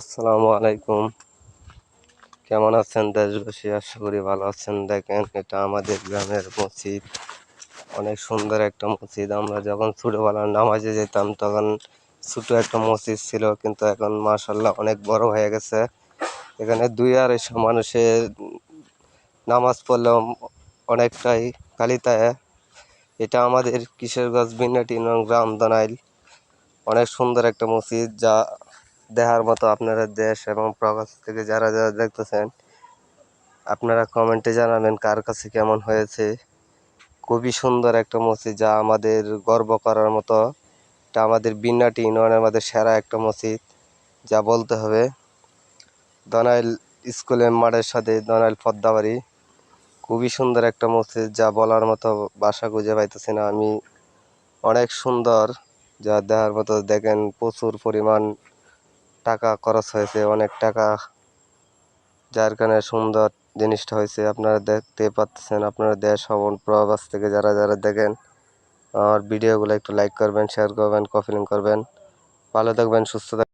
আসসালামু আলাইকুম। কেমন আছেন দেশবাসী? আশা করি ভালো আছেন। দেখেন, এটা আমাদের গ্রামের মসজিদ। অনেক সুন্দর একটা মসজিদ। আমরা যখন ছোটোবেলার নামাজে যেতাম, তখন ছোটো একটা মসজিদ ছিল, কিন্তু এখন মার্শাল্লাহ অনেক বড় হয়ে গেছে। এখানে দুই আড়াইশো মানুষের নামাজ পড়লেও অনেকটাই কালিতায় এটা আমাদের কিশোরগঞ্জ বিনাটি গ্রাম দনাইল। অনেক সুন্দর একটা মসজিদ, যা দেখার মতো আপনারা দেশ এবং প্রকাশ থেকে যারা যারা দেখতেছেন, আপনারা কমেন্টে জানাবেন কার কাছে কেমন হয়েছে। খুবই সুন্দর একটা মসজিদ যা আমাদের গর্ব করার মতো। এটা আমাদের বিন্নাটি ইউনিয়নের মধ্যে সেরা একটা মসজিদ, যা বলতে হবে দনাইল স্কুলের মাঠের সাথে দনাইল পদ্মাবাড়ি। খুবই সুন্দর একটা মসজিদ যা বলার মতো বাসা খুঁজে পাইতেছি না। আমি অনেক সুন্দর, যা দেখার মতো দেখেন প্রচুর পরিমাণ টাকা খরচ হয়েছে, অনেক টাকা। যার কারণে সুন্দর জিনিসটা হয়েছে। আপনারা দেখতে পাচ্ছেন, আপনারা দেশ হবন প্রবাস থেকে যারা যারা দেখেন, আমার ভিডিওগুলো একটু লাইক করবেন শেয়ার করবেন কফিলিং করবেন। ভালো থাকবেন, সুস্থ থাকবেন।